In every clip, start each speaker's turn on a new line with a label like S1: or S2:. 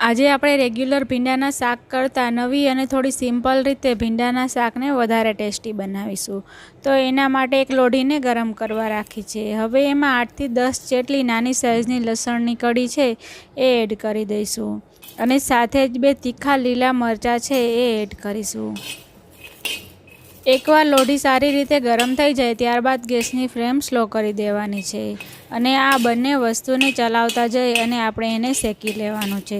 S1: આજે આપણે રેગ્યુલર ભીંડાના શાક કરતાં નવી અને થોડી સિમ્પલ રીતે ભીંડાના શાકને વધારે ટેસ્ટી બનાવીશું. તો એના માટે એક લોઢીને ગરમ કરવા રાખી છે. હવે એમાં આઠથી દસ જેટલી નાની સાઇઝની લસણની કડી છે એ એડ કરી દઈશું. અને સાથે જ બે તીખા લીલા મરચાં છે એ એડ કરીશું. એકવાર લોઢી સારી રીતે ગરમ થઈ જાય ત્યારબાદ ગેસની ફ્લેમ સ્લો કરી દેવાની છે અને આ બંને વસ્તુને ચલાવતા જઈ અને આપણે એને શેકી લેવાનું છે.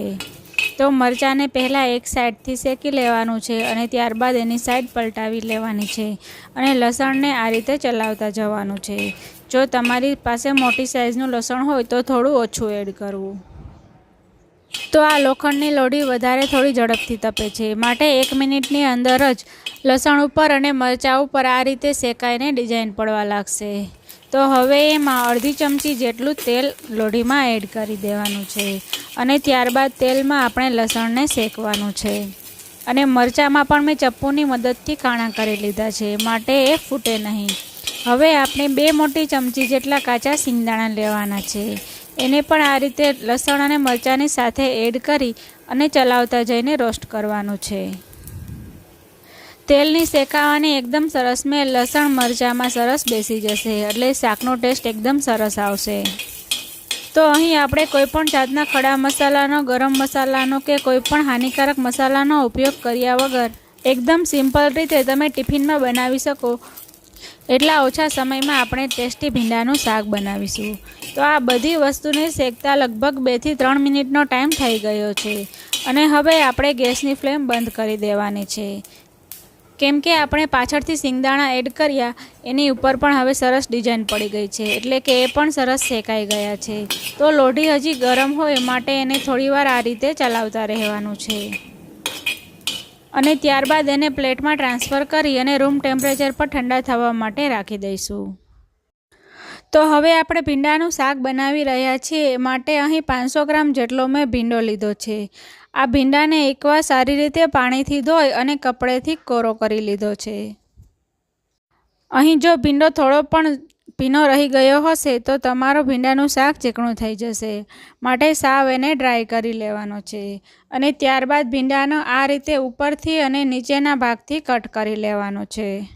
S1: તો મરચાંને પહેલાં એક સાઈડથી શેકી લેવાનું છે અને ત્યારબાદ એની સાઈડ પલટાવી લેવાની છે અને લસણને આ રીતે ચલાવતા જવાનું છે. જો તમારી પાસે મોટી સાઇઝનું લસણ હોય તો થોડું ઓછું એડ કરવું. તો આ લોખંડની લોઢી વધારે થોડી ઝડપથી તપે છે. માટે એક મિનિટની અંદર જ લસણ ઉપર અને મરચાં ઉપર આ રીતે શેકાઈને ડિઝાઇન પડવા લાગશે. તો હવે એમાં અડધી ચમચી જેટલું તેલ લોઢીમાં એડ કરી દેવાનું છે અને ત્યારબાદ તેલમાં આપણે લસણને શેકવાનું છે. અને મરચાંમાં પણ મેં ચપ્પુની મદદથી કાણા કરી લીધા છે માટે એ ફૂટે નહીં. હવે આપણે બે મોટી ચમચી જેટલા કાચા સિંગદાણા લેવાના છે. એને પણ આ રીતે લસણ અને મરચાંની સાથે એડ કરી અને ચલાવતા જઈને રોસ્ટ કરવાનું છે. તેલની શેકાવાની એકદમ સરસ મેં લસણ મરચાંમાં સરસ બેસી જશે એટલે શાકનો ટેસ્ટ એકદમ સરસ આવશે. તો અહીં આપણે કોઈપણ જાતના ખડા મસાલાનો, ગરમ મસાલાનો કે કોઈપણ હાનિકારક મસાલાનો ઉપયોગ કર્યા વગર એકદમ સિમ્પલ રીતે તમે ટિફિનમાં બનાવી શકો. એટલા ઓછા સમયમાં આપણે ટેસ્ટી ભીંડાનું શાક બનાવીશું. તો આ બધી વસ્તુને શેકતા લગભગ બેથી ત્રણ મિનિટનો ટાઈમ થઈ ગયો છે. અને હવે આપણે ગેસની ફ્લેમ બંધ કરી દેવાની છે. કેમ કે આપણે પાછળથી સિંગદાણા એડ કર્યા, એની ઉપર પણ હવે સરસ ડિઝાઇન પડી ગઈ છે. એટલે કે એ પણ સરસ શેકાઈ ગયા છે. તો લોઢી હજી ગરમ હોય માટે એને થોડીવાર આ રીતે ચલાવતા રહેવાનું છે. અને ત્યારબાદ એને પ્લેટમાં ટ્રાન્સફર કરી અને રૂમ ટેમ્પરેચર પર ઠંડા થવા માટે રાખી દઈશું. તો હવે આપણે ભીંડાનું શાક બનાવી રહ્યા છીએ. માટે અહીં પાંચસો ગ્રામ જેટલો મેં ભીંડો લીધો છે. આ ભીંડાને એકવાર સારી રીતે પાણીથી ધોઈ અને કપડેથી કોરો કરી લીધો છે. અહીં જો ભીંડો થોડો પણ ભીનો રહી ગયો હશે તો તમારો ભીંડાનું શાક ચીકણું થઈ જશે. માટે સાવ એને ડ્રાય કરી લેવાનો છે અને ત્યારબાદ ભીંડાનો આ રીતે ઉપરથી અને નીચેના ભાગથી કટ કરી લેવાનો છે.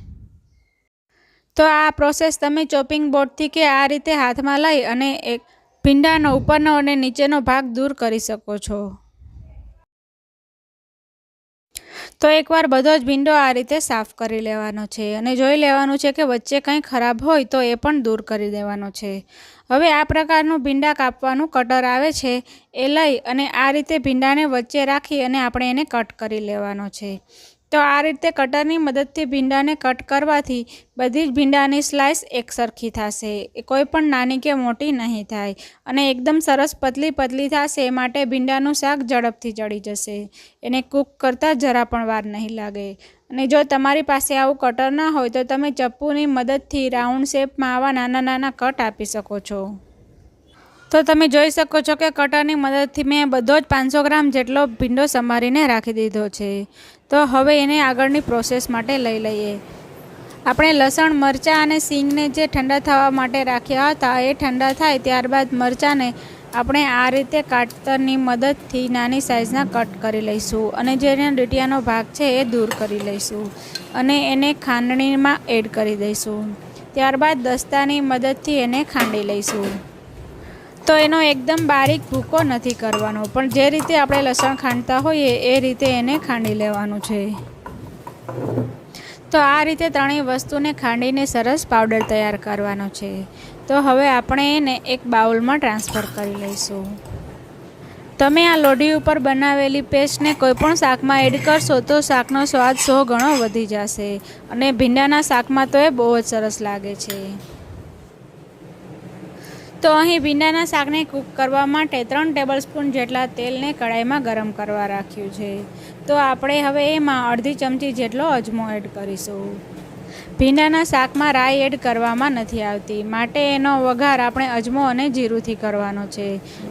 S1: તો આ પ્રોસેસ તમે ચોપિંગ બોર્ડથી કે આ રીતે હાથમાં લઈ અને એક ભીંડાનો ઉપરનો અને નીચેનો ભાગ દૂર કરી શકો છો. તો એકવાર બધો જ ભીંડો આ રીતે સાફ કરી લેવાનો છે અને જોઈ લેવાનું છે કે વચ્ચે કંઈ ખરાબ હોય તો એ પણ દૂર કરી દેવાનો છે. હવે આ પ્રકારનું ભીંડા કાપવાનું કટર આવે છે, એ લઈ અને આ રીતે ભીંડાને વચ્ચે રાખી અને આપણે એને કટ કરી લેવાનો છે. તો આ રીતે કટરની મદદથી ભીંડાને કટ કરવાથી બધી જ ભીંડાની સ્લાઇસ એકસરખી થશે. કોઈ પણ નાની કે મોટી નહીં થાય અને એકદમ સરસ પતલી પતલી થશે માટે ભીંડાનું શાક ઝડપથી ચડી જશે. એને કૂક કરતાં જરા પણ વાર નહીં લાગે. અને જો તમારી પાસે આવું કટર ના હોય તો તમે ચપ્પુની મદદથી રાઉન્ડ શેપમાં આવા નાના નાના કટ આપી શકો છો. તો તમે જોઈ શકો છો કે કટરની મદદથી મેં બધો જ પાંચસો ગ્રામ જેટલો ભીંડો સમારીને રાખી દીધો છે. તો હવે એને આગળની પ્રોસેસ માટે લઈ લઈએ. આપણે લસણ, મરચાં અને સિંગને જે ઠંડા થવા માટે રાખ્યા હતા, એ ઠંડા થાય ત્યારબાદ મરચાંને આપણે આ રીતે કાટતરની મદદથી નાની સાઇઝના કટ કરી લઈશું અને જેને ડીટિયાનો ભાગ છે એ દૂર કરી લઈશું અને એને ખાંડણીમાં એડ કરી દઈશું. ત્યારબાદ દસ્તાની મદદથી એને ખાંડી લઈશું. તો એનો એકદમ બારીક ભૂકો નથી કરવાનો. પણ જે રીતે આપણે લસણ ખાંડતા હોઈએ, એ રીતે એને ખાંડી લેવાનું છે. તો આ રીતે ત્રણેય વસ્તુને ખાંડીને સરસ પાવડર તૈયાર કરવાનો છે. તો હવે આપણે એને એક બાઉલમાં ટ્રાન્સફર કરી લઈશું. તમે આ લોઢી ઉપર બનાવેલી પેસ્ટને કોઈપણ શાકમાં એડ કરશો તો શાકનો સ્વાદ સો ગણો વધી જશે. અને ભીંડાના શાકમાં તો એ બહુ જ સરસ લાગે છે. તો અહીં ભીંડાના શાકને કૂક કરવા માટે ત્રણ ટેબલ સ્પૂન જેટલા તેલને કડાઈમાં ગરમ કરવા રાખ્યું છે. તો આપણે હવે એમાં અડધી ચમચી જેટલો અજમો એડ કરીશું. ભીંડાના શાકમાં રાઈ એડ કરવામાં નથી આવતી. માટે એનો વઘાર આપણે અજમો અને જીરુંથી કરવાનો છે.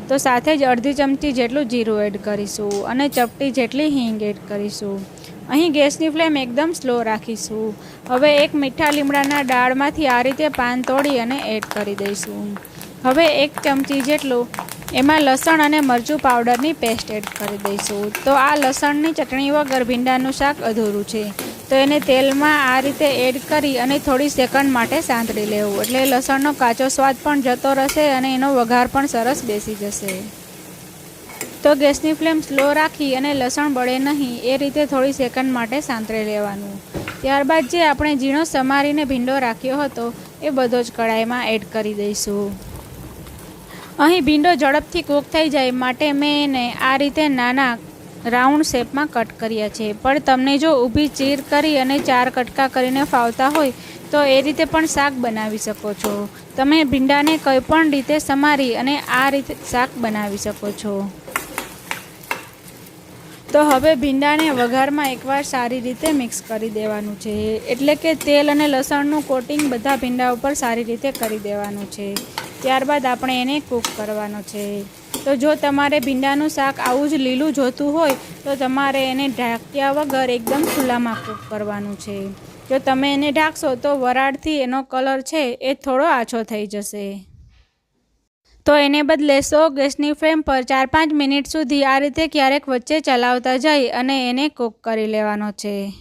S1: તો સાથે જ અડધી ચમચી જેટલું જીરું એડ કરીશું અને ચપટી જેટલી હિંગ એડ કરીશું. અહીં ગેસની ફ્લેમ એકદમ સ્લો રાખીશું. હવે એક મીઠા લીમડાના દાળમાંથી આ રીતે પાન તોડી અને એડ કરી દઈશું. હવે એક ચમચી જેટલું એમાં લસણ અને મરચું પાવડરની પેસ્ટ એડ કરી દઈશું. તો આ લસણની ચટણી વગર ભીંડાનું શાક અધૂરું છે. તો એને તેલમાં આ રીતે એડ કરી અને થોડી સેકન્ડ માટે સાંતળી લેવું. એટલે લસણનો કાચો સ્વાદ પણ જતો રહેશે અને એનો વઘાર પણ સરસ બેસી જશે. તો ગેસની ફ્લેમ સ્લો રાખી અને લસણ બળે નહીં એ રીતે થોડી સેકન્ડ માટે સાંતળી લેવાનું. ત્યારબાદ જે આપણે ઝીણો સમારીને ભીંડો રાખ્યો હતો, એ બધો જ કડાઈમાં એડ કરી દઈશું. અહીં ભીંડો ઝડપથી કૂક થઈ જાય માટે મેં એને આ રીતે નાના રાઉન્ડ શેપમાં કટ કર્યા છે. પણ તમને જો ઊભી ચીર કરી અને ચાર કટકા કરીને ફાવતા હોય, તો એ રીતે પણ શાક બનાવી શકો છો. તમે ભીંડાને કોઈ પણ રીતે સમારી અને આ રીતે શાક બનાવી શકો છો. તો હવે ભીંડાને વઘારમાં એકવાર સારી રીતે મિક્સ કરી દેવાનું છે. એટલે કે તેલ અને લસણનું કોટિંગ બધા ભીંડા ઉપર સારી રીતે કરી દેવાનું છે. ત્યારબાદ આપણે એને કૂક કરવાનો છે. તો જો તમારે ભીંડાનું શાક આવું જ લીલું જોતું હોય, તો તમારે એને ઢાંક્યા વગર એકદમ ખુલ્લામાં કૂક કરવાનું છે. જો તમે એને ઢાંકશો, તો વરાળથી એનો કલર છે એ થોડો આછો થઈ જશે. તો એને બદલે સો ગેસની ફ્લેમ પર ચાર પાંચ મિનિટ સુધી આ રીતે ક્યારેક વચ્ચે ચલાવતા જઈ અને એને કૂક કરી લેવાનો છે.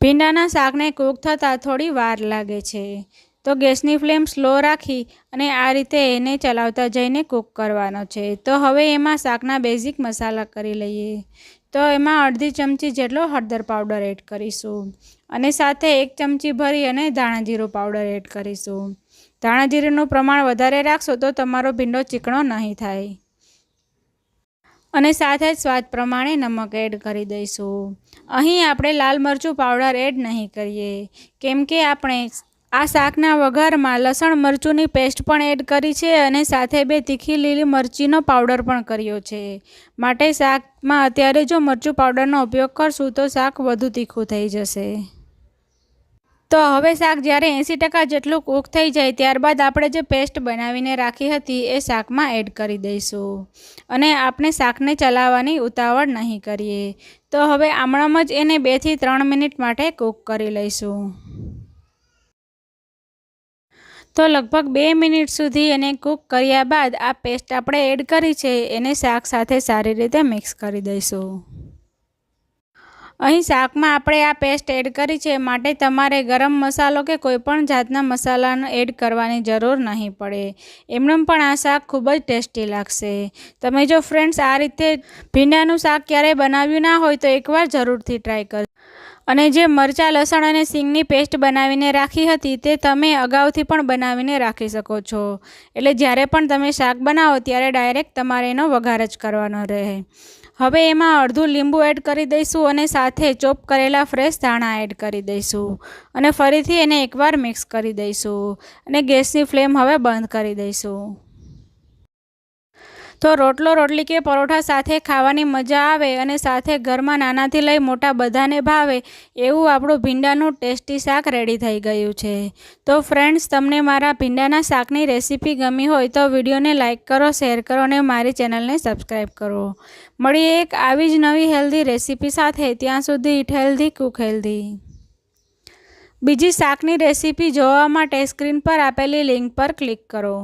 S1: ભીંડાના શાકને કૂક થતાં થોડી વાર લાગે છે. તો ગેસની ફ્લેમ સ્લો રાખી અને આ રીતે એને ચલાવતા જઈને કૂક કરવાનો છે. તો હવે એમાં શાકના બેઝિક મસાલા કરી લઈએ. તો એમાં અડધી ચમચી જેટલો હળદર પાવડર એડ કરીશું અને સાથે એક ચમચી ભરી અને ધાણાજીરું પાવડર એડ કરીશું. ધાણાજીરુંનું પ્રમાણ વધારે રાખશો તો તમારો ભીંડો ચીકણો નહીં થાય. અને સાથે જ સ્વાદ પ્રમાણે નમક એડ કરી દઈશું. અહીં આપણે લાલ મરચું પાવડર એડ નહીં કરીએ. કેમ કે આપણે આ શાકના વઘારમાં લસણ, મરચુંની પેસ્ટ પણ એડ કરી છે અને સાથે બે તીખી લીલી મરચીનો પાવડર પણ કર્યો છે. માટે શાકમાં અત્યારે જો મરચું પાવડરનો ઉપયોગ કરશું તો શાક વધુ તીખું થઈ જશે. તો હવે શાક જ્યારે એંસી ટકા જેટલું કૂક થઈ જાય ત્યારબાદ આપણે જે પેસ્ટ બનાવીને રાખી હતી એ શાકમાં એડ કરી દઈશું. અને આપણે શાકને ચલાવવાની ઉતાવળ નહીં કરીએ. તો હવે આમણામાં જ એને બેથી ત્રણ મિનિટ માટે કૂક કરી લઈશું. તો લગભગ બે મિનિટ સુધી એને કૂક કર્યા બાદ આ પેસ્ટ આપણે એડ કરી છે, એને શાક સાથે સારી રીતે મિક્સ કરી દઈશું. અહીં શાકમાં આપણે આ પેસ્ટ એડ કરી છે માટે તમારે ગરમ મસાલો કે કોઈપણ જાતના મસાલાનો એડ કરવાની જરૂર નહીં પડે. એમનેમ પણ આ શાક ખૂબ જ ટેસ્ટી લાગશે. તમે જો ફ્રેન્ડ્સ આ રીતે ભીંડાનું શાક ક્યારેય બનાવ્યું ના હોય તો એકવાર જરૂરથી ટ્રાય કરજો. અને જે મરચાં, લસણ અને સિંગની પેસ્ટ બનાવીને રાખી હતી તે તમે અગાઉથી પણ બનાવીને રાખી શકો છો. એટલે જ્યારે પણ તમે શાક બનાવો ત્યારે ડાયરેક્ટ તમારે એનો વઘાર જ કરવાનો રહે. હવે એમાં અડધું લીંબુ એડ કરી દઈશું અને સાથે ચોપ કરેલા ફ્રેશ ધાણા એડ કરી દઈશું. અને ફરીથી એને એકવાર મિક્સ કરી દઈશું. અને ગેસની ફ્લેમ હવે બંધ કરી દઈશું. તો રોટલો, રોટલી કે પરોઠા સાથે ખાવાની મજા આવે અને સાથે ઘરમાં નાનાથી લઈ મોટા બધાને ભાવે, એવું આપણું ભીંડાનું ટેસ્ટી શાક રેડી થઈ ગયું છે. તો ફ્રેન્ડ્સ તમને મારા ભીંડાના શાકની રેસીપી ગમી હોય તો વિડીયોને લાઇક કરો શેર કરો અને મારી ચેનલને સબસ્ક્રાઈબ કરો. મળીએ એક આવી જ નવી હેલ્ધી રેસીપી સાથે. ત્યાં સુધી ઇટ હેલ્ધી કુક હેલ્ધી બીજી શાકની રેસીપી જોવા માટે સ્ક્રીન પર આપેલી લિંક પર ક્લિક કરો.